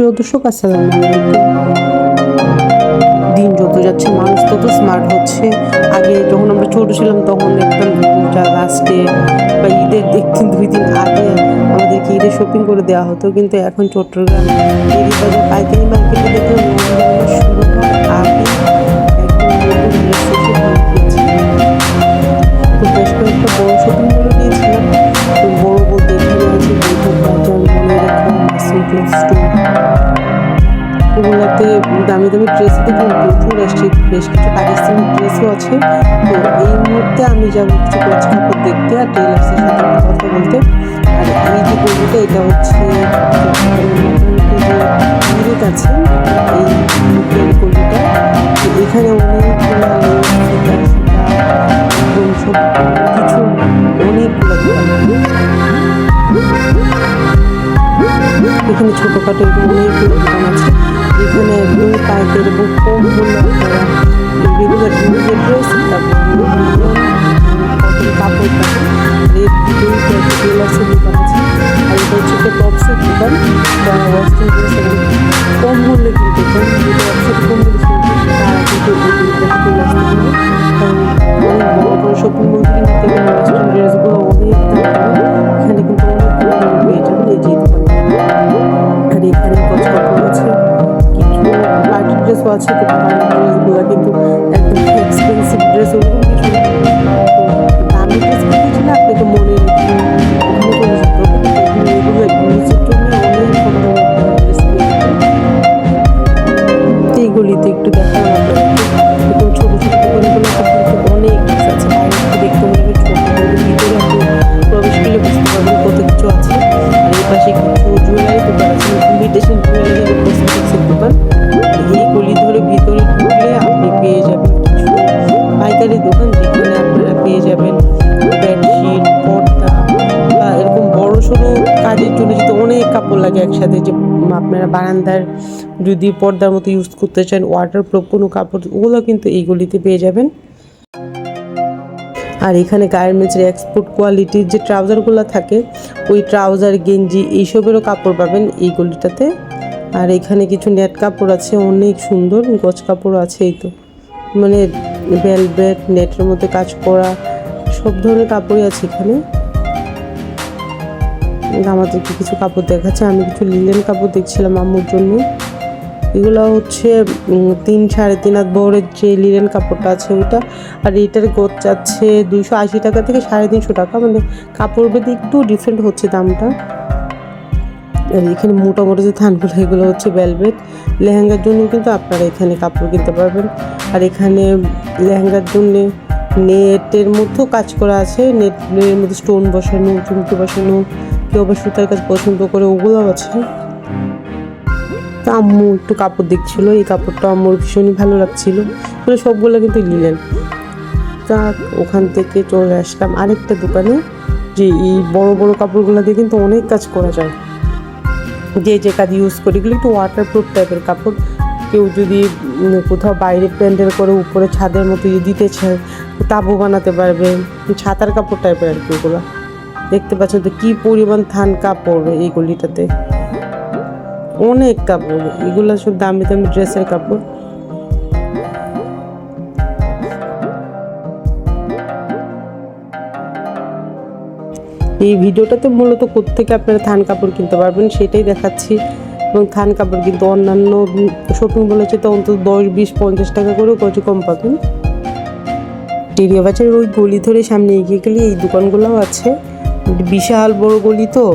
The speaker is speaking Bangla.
প্রিয় দর্শক, আসসালামু আলাইকুম। দিন যত যাচ্ছে, মানুষ তত স্মার্ট হচ্ছে। আগে যখন আমরা ছোট ছিলাম, তখন দেখতাম লাস্টে বা ঈদের দেখতেন দুই দিন আগে আমাদেরকে ঈদের শপিং করে দেওয়া হতো। কিন্তু এখন চট্টগ্রাম ঈদের বাজার পাইকারি দামি দামি ড্রেস দেখে প্রচুর আসছে, বেশ কিছু পাকিস্তানি ড্রেসও আছে। তো এই মুহূর্তে আমি যাব কিছু কোচ দেখতে আর টেলার্সের সাথে কথা বলতে। আর এই যে গলিটা এটা হচ্ছে এই এখানে অনেকগুলো এখানে ছোটোখাটো অনেকগুলো দোকান আছে। এখানে কম মূল্য আপনারা রেগুলার ইউজের ড্রেস কাপড় রেড ভিতরে কয়েকটা দোকান আছে আর এটা হচ্ছে একটা দোকান। কম মূল্যে কিন্তু তারা কিন্তু আছে, তো ড্রেসগুলো কিন্তু একদম এক্সপেন্সিভ ড্রেস ওরকম কিছু দামি ড্রেস আপনি তো মনে রাখবেন ওখানে চলে যেতে হবে কিন্তু এগুলো নিজের জন্য অনেক কম দামে ড্রেস পেয়ে যাবেন তো এই গলিতে একটু ছোটো ছোটো দোকানগুলো অনেক আছে। দেখতে ভিতরে আপনি কত কিছু আছে। আর এই পাশে কিছু জুয়েলারি দোকান আছে জুয়েলারি দোকান। লাগে একসাথে যে আপনারা বারান্দার যদি পর্দার মতো ইউজ করতে চান ওয়াটার প্রুফ কোনো কাপড়, ওগুলো কিন্তু এই গলিতে পেয়ে যাবেন। আর এখানে গার্মেন্টসের এক্সপোর্ট কোয়ালিটির যে ট্রাউজারগুলো থাকে, ওই ট্রাউজার গেঞ্জি এইসবেরও কাপড় পাবেন এই গলিটাতে। আর এখানে কিছু নেট কাপড় আছে, অনেক সুন্দর গজ কাপড় আছে এই তো। মানে ভেলভেট নেটের মধ্যে কাজ করা, সব ধরনের কাপড়ই আছে এখানে। আমাদেরকে কিছু কাপড় দেখাচ্ছে। আমি কিছু লিলেন কাপড় দেখছিলাম আম্মুর জন্য। এগুলো হচ্ছে তিন সাড়ে তিন হাত বহরের যে লিলেন কাপড়টা আছে ওইটা। আর এটার গোছ যাচ্ছে দুইশো আশি টাকা থেকে সাড়ে তিনশো টাকা। মানে কাপড় ভেদে একটু ডিফারেন্ট হচ্ছে দামটা। আর এখানে মোটামুটি যে থানগুলো এগুলো হচ্ছে ভেলভেট লেহেঙ্গার জন্য কিন্তু আপনারা এখানে কাপড় কিনতে পারবেন। আর এখানে লেহেঙ্গার জন্য নেটের মধ্যেও কাজ করা আছে। নেটের মধ্যে স্টোন বসানো, চুমকি বসানো কেউ আবার সুতার কাজ পছন্দ করে ওগুলোও আছে। আম্মু একটু কাপড় দেখছিল, এই কাপড়টা আম্মুর ভীষণই ভালো লাগছিল। মানে সবগুলো কিন্তু নিলেন তা ওখান থেকে চলে আসলাম আরেকটা দোকানে, যে এই বড় বড় কাপড়গুলো দিয়ে কিন্তু অনেক কাজ করা যায়। যে যে কাজ ইউজ করি, এগুলো একটু ওয়াটার প্রুফ টাইপের কাপড়। কেউ যদি কোথাও বাইরে প্যান্ডেল করে উপরে ছাদের মতো ইয়ে দিতে চায়, তাবু বানাতে পারবে, ছাতার কাপড় টাইপের আর কি ওগুলো। দেখতে পাচ্ছেন তো কী পরিমাণ থান কাপড় এই গলিটাতে। অনেক কাপড়, এগুলো সব দামি দামি ড্রেসের কাপড়। এই ভিডিওটাতে মূলত কোত্থেকে আপনারা থান কাপড় কিনতে পারবেন সেটাই দেখাচ্ছি। এবং থান কাপড় কিন্তু অন্যান্য শপিং মলে চেয়ে তো অন্তত দশ, বিশ, পঞ্চাশ টাকা করেও কত কম পাবেন। টেরিয়া বাজারের ওই গলি ধরে সামনে এগিয়ে গেলে এই দোকানগুলোও আছে। বিশাল বড় গলি তো।